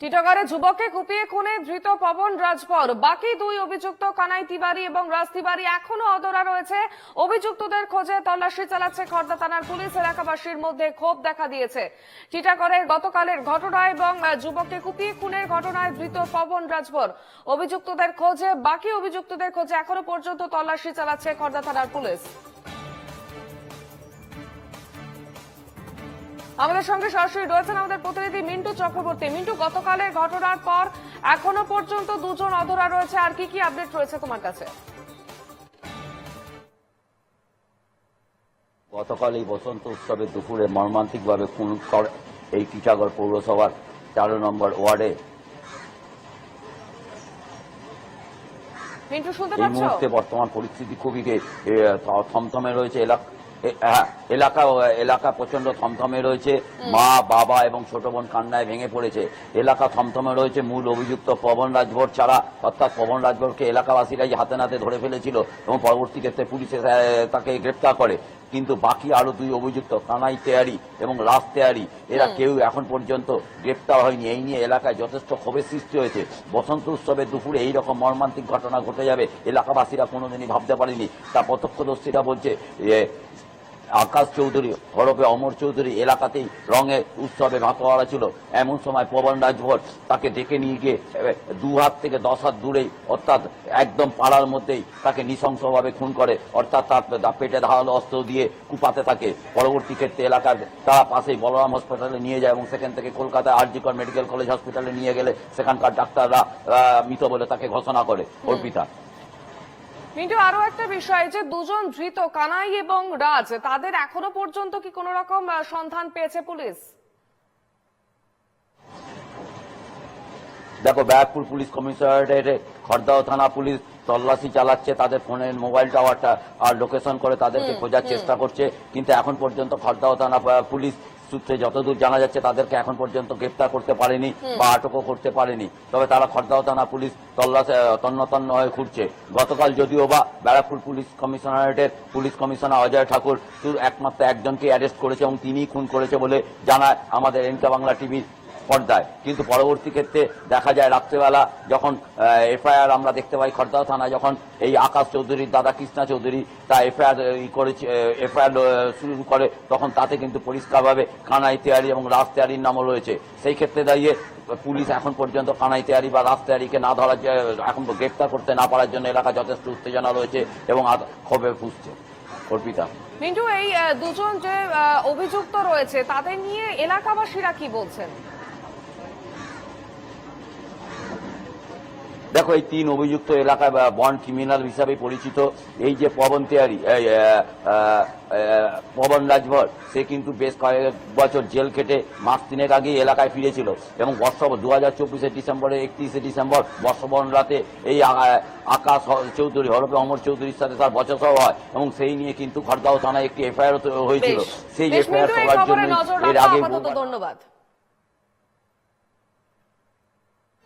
টিটাগড়ে যুবককে কুপিয়ে খুনে ধৃত পবন রাজপর। বাকি দুই অভিযুক্ত কানাই তিবারি এবং রাজ তিবারি এখনও অধরা রয়েছে। অভিযুক্তদের খোঁজে তল্লাশি চালাচ্ছে খর্দা থানার পুলিশ। এলাকাবাসীর মধ্যে ক্ষোভ দেখা দিয়েছে। টিটাগড়ের গতকালের ঘটনা এবং যুবককে কুপিয়ে খুনের ঘটনায় ধৃত পবন রাজপর। অভিযুক্তদের খোঁজে, বাকি অভিযুক্তদের খোঁজে এখনও পর্যন্ত তল্লাশি চালাচ্ছে খর্দা থানার পুলিশ। আমাদের সঙ্গে সরাসরি রয়েছেন আমাদের প্রতিনিধি মিন্টু চক্রবর্তী। মিন্টু গতকালের ঘটনার পর এখনও পর্যন্ত দুজন অধরা রয়েছে। আর কি কি আপডেট রয়েছে তোমার কাছে? গতকাল এই বসন্ত উৎসবের দুপুরে মর্মান্তিকভাবে খুন করে এই টিটাগড় পৌরসভার তেরো নম্বর ওয়ার্ডে। মিন্টু শুনতে এই মুহূর্তে বর্তমান পরিস্থিতি খুবই থমথমে রয়েছে এলাকা এলাকা এলাকা প্রচণ্ড থমথমে রয়েছে। মা বাবা এবং ছোট বোন কান্নায় ভেঙে পড়েছে। এলাকা থমথমে রয়েছে। মূল অভিযুক্ত পবন রাজভর ছাড়া অর্থাৎ পবন রাজভরকে এলাকাবাসীরাই হাতে নাতে ধরে ফেলেছিল এবং পরবর্তী ক্ষেত্রে পুলিশে তাকে গ্রেপ্তার করে। কিন্তু বাকি আরও দুই অভিযুক্ত কানাই তেয়ারি এবং রাজ তেয়ারি এরা কেউ এখন পর্যন্ত গ্রেপ্তার হয়নি। এই নিয়ে এলাকায় যথেষ্ট ক্ষোভের সৃষ্টি হয়েছে। বসন্ত উৎসবে দুপুরে এই রকম মর্মান্তিক ঘটনা ঘটে যাবে এলাকাবাসীরা কোনোদিনই ভাবতে পারেনি। তা প্রত্যক্ষদর্শীরা বলছে আকাশ চৌধুরী হরপে অমর চৌধুরী এলাকাতেই রঙের উৎসবে মাতোয়ারা ছিল। এমন সময় পবন রাজভর তাকে ডেকে নিয়ে গিয়ে দু হাত থেকে দশ হাত দূরেই, অর্থাৎ একদম পাড়ার মধ্যেই তাকে নৃশংসভাবে খুন করে। অর্থাৎ তার পেটে ধারালো অস্ত্র দিয়ে কুপাতে থাকে। পরবর্তী ক্ষেত্রে এলাকার তারা পাশেই বলরাম হসপিটালে নিয়ে যায় এবং সেখান থেকে কলকাতায় আরজিকর মেডিকেল কলেজ হসপিটালে নিয়ে গেলে সেখানকার ডাক্তাররা মৃত বলে তাকে ঘোষণা করে অর্পিতা। মিন্টু আরও একটা বিষয় যে দুজন ধৃত কানাই এবং রাজ তাদের এখনও পর্যন্ত কি কোনো রকম সন্ধান পেয়েছে পুলিশ? দেখো ব্যারাকপুর পুলিশ কমিশনারেটে খড়দাও থানা পুলিশ তল্লাশি চালাচ্ছে তাদের ফোনের মোবাইল টাওয়ারটা আর লোকেশন করে তাদেরকে খোঁজার চেষ্টা করছে কিন্তু এখন পর্যন্ত খড়দাও থানা পুলিশ সূত্রে যতদূর জানা যাচ্ছে তাদেরকে এখন পর্যন্ত গ্রেপ্তার করতে পারেনি বা আটকও করতে পারেনি। তবে তারা খড়দাও থানা পুলিশ তল্লাশ তন্ন তন্ন হয়ে ঘুরছে গতকাল যদিও বা ব্যারাকপুর পুলিশ কমিশনারেটের পুলিশ কমিশনার অজয় ঠাকুর একমাত্র একজনকে অ্যারেস্ট করেছে এবং তিনিই খুন করেছে বলে জানায় আমাদের এনকা বাংলা টিভির পর্দায় কিন্তু পরবর্তী ক্ষেত্রে দেখা যায় রাত্রেবেলা যখন এফআইআর আমরা দেখতে পাই খড়দাও থানায়, যখন এই আকাশ চৌধুরীর দাদা কৃষ্ণা চৌধুরী তা এফআইআর করেছে এফআইআর শুরু করে, তখন তাতে কিন্তু পরিষ্কারভাবে কানাই তেয়ারি এবং রাজ তেয়ারির নামও রয়েছে। সেই ক্ষেত্রে দাঁড়িয়ে পুলিশ এখন পর্যন্ত কানাই তেয়ারি বা রাজ তেয়ারিকে না ধরার এখন গ্রেপ্তার করতে না পারার জন্য এলাকা যথেষ্ট উত্তেজনা রয়েছে এবং ক্ষোভে ফুসছে। অর্পিতা। মিন্টু, এই দুজন যে অভিযুক্ত রয়েছে, তাদের নিয়ে এলাকাবাসীরা কি বলছেন? দেখো এই তিন অভিযুক্ত এলাকায় বা বন্ড ক্রিমিনাল হিসাবে পরিচিত এই যে পবন তেয়ারি পবন রাজভর সে কিন্তু বেশ কয়েক বছর জেল কেটে মাস তিনেক আগে এলাকায় ফিরেছিল এবং বর্ষ দু হাজার চব্বিশে ডিসেম্বরে একত্রিশে ডিসেম্বর বর্ষবরণ রাতে এই আকাশ চৌধুরী হরপে অমর চৌধুরীর সাথে তার বছর বচসাও হয় এবং সেই নিয়ে কিন্তু খড়গাঁও থানায় একটি এফআইআর হয়েছিল। সেই এফআইআর করার জন্য এর আগে ধন্যবাদ।